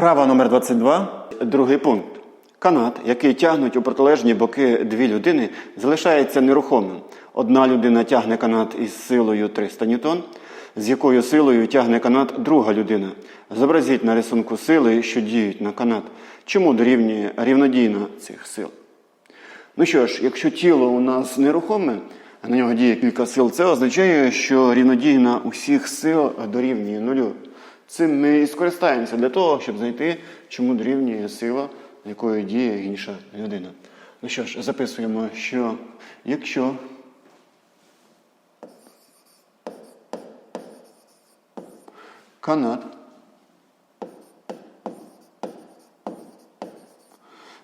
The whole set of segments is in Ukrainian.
Вправа номер 22, другий пункт. Канат, який тягнуть у протилежні боки дві людини, залишається нерухомим. Одна людина тягне канат із силою 300 ньютон, з якою силою тягне канат друга людина. Зобразіть на рисунку сили, що діють на канат. Чому дорівнює рівнодійна цих сил? Ну що ж, якщо тіло у нас нерухоме, а на нього діє кілька сил, це означає, що рівнодійна усіх сил дорівнює нулю. Цим ми і скористаємося для того, щоб знайти, чому дорівнює сила, якою діє інша людина. Ну що ж, записуємо, що якщо канат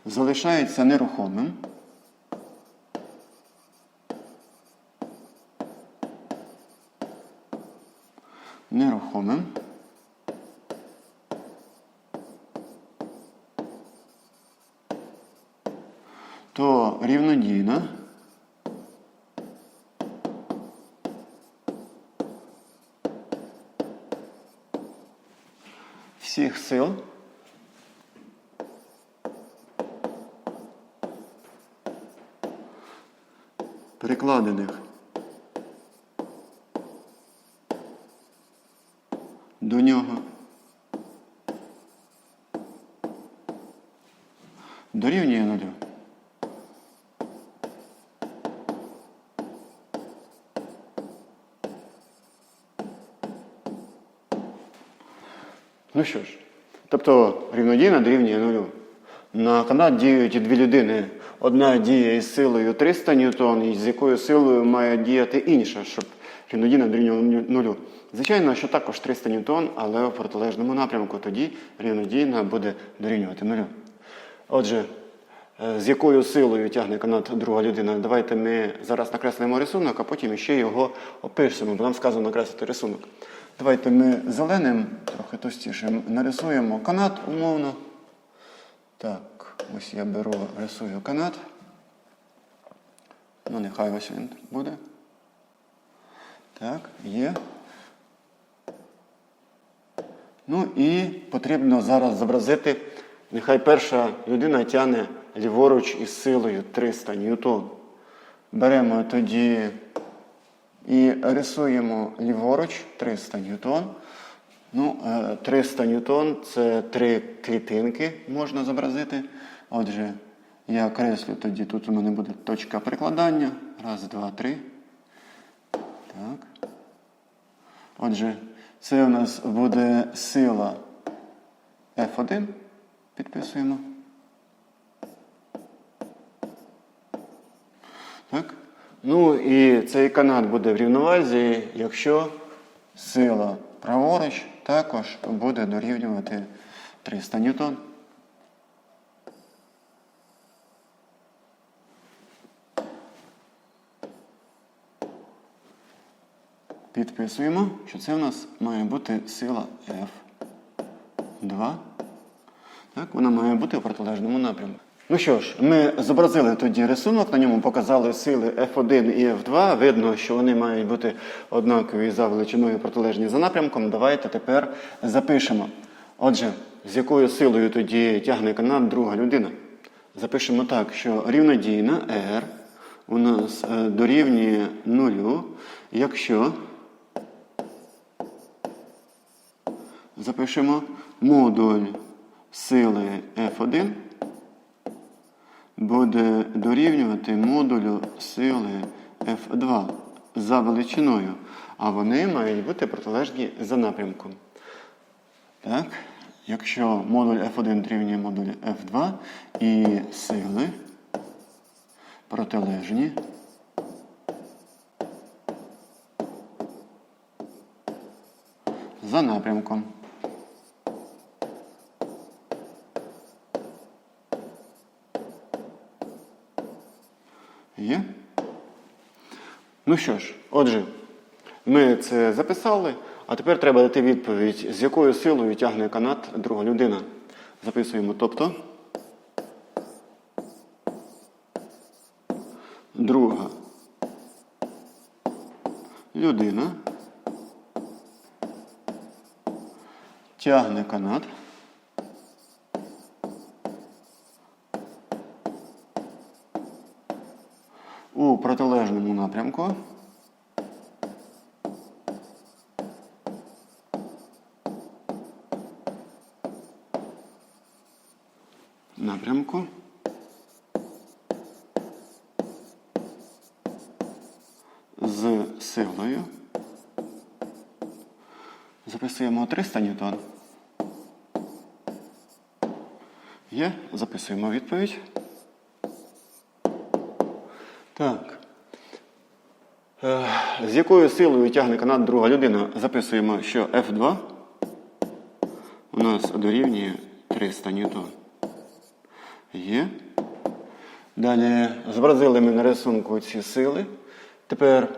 залишається нерухомим, то рівнодійна всіх сил. Перекладених. До нього. Дорівнює нулю. Ну що ж, тобто рівнодійна дорівнює нулю. На канат діють дві людини. Одна діє із силою 300 ньютон, і з якою силою має діяти інша, щоб рівнодійна дорівнювала нулю. Звичайно, що також 300 ньютон, але в протилежному напрямку. Тоді рівнодійна буде дорівнювати нулю. Отже, з якою силою тягне канат друга людина? Давайте ми зараз накреслимо рисунок, а потім ще його опишемо, бо нам сказано накреслити рисунок. Давайте ми зеленим, трохи товстішим, нарисуємо канат умовно. Так, ось я беру, рисую канат. Ну, нехай ось він буде. Так, є. Ну і потрібно зараз зобразити, нехай перша людина тягне ліворуч із силою 300 ньютон. Беремо тоді і рисуємо ліворуч 300 ньютон. Ну, е, 300 ньютон це три клітинки можна зобразити. Отже, я креслю тоді, тут у мене буде точка прикладання. Раз, два, три. Так. Отже, це у нас буде сила F1. Підписуємо. Ну і цей канат буде в рівновазі, якщо сила праворуч також буде дорівнювати 300 ньютон. Підписуємо, що це у нас має бути сила F2. Так, вона має бути в протилежному напрямку. Ну що ж, ми зобразили тоді рисунок, на ньому показали сили F1 і F2. Видно, що вони мають бути однакові за величиною протилежні за напрямком. Давайте тепер запишемо. Отже, з якою силою тоді тягне канат друга людина? Запишемо так, що рівнодійна R у нас е, дорівнює нулю, якщо запишемо модуль сили F1 буде дорівнювати модулю сили F2 за величиною, а вони мають бути протилежні за напрямком. Так, якщо модуль F1 дорівнює модулю F2 і сили протилежні. За напрямком. Є? Ну що ж, отже, ми це записали, а тепер треба дати відповідь, з якою силою тягне канат друга людина. Записуємо, тобто. Друга людина тягне канат у протилежному напрямку. Напрямку. З силою. Записуємо 300 ньютон. Є. Записуємо відповідь. Так. Е, З якою силою тягне канат друга людина? Записуємо, що F2 у нас дорівнює 300 ньютон. Є. Далі зобразили ми на рисунку ці сили. Тепер,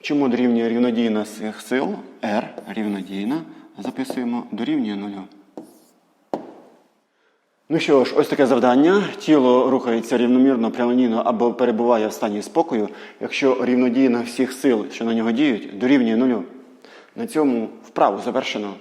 чому дорівнює рівнодійна цих сил? R рівнодійна. Записуємо дорівнює нулю. Ну що ж, ось таке завдання. Тіло рухається рівномірно, прямолінійно або перебуває в стані спокою, якщо рівнодійна всіх сил, що на нього діють, дорівнює нулю. На цьому вправу завершено.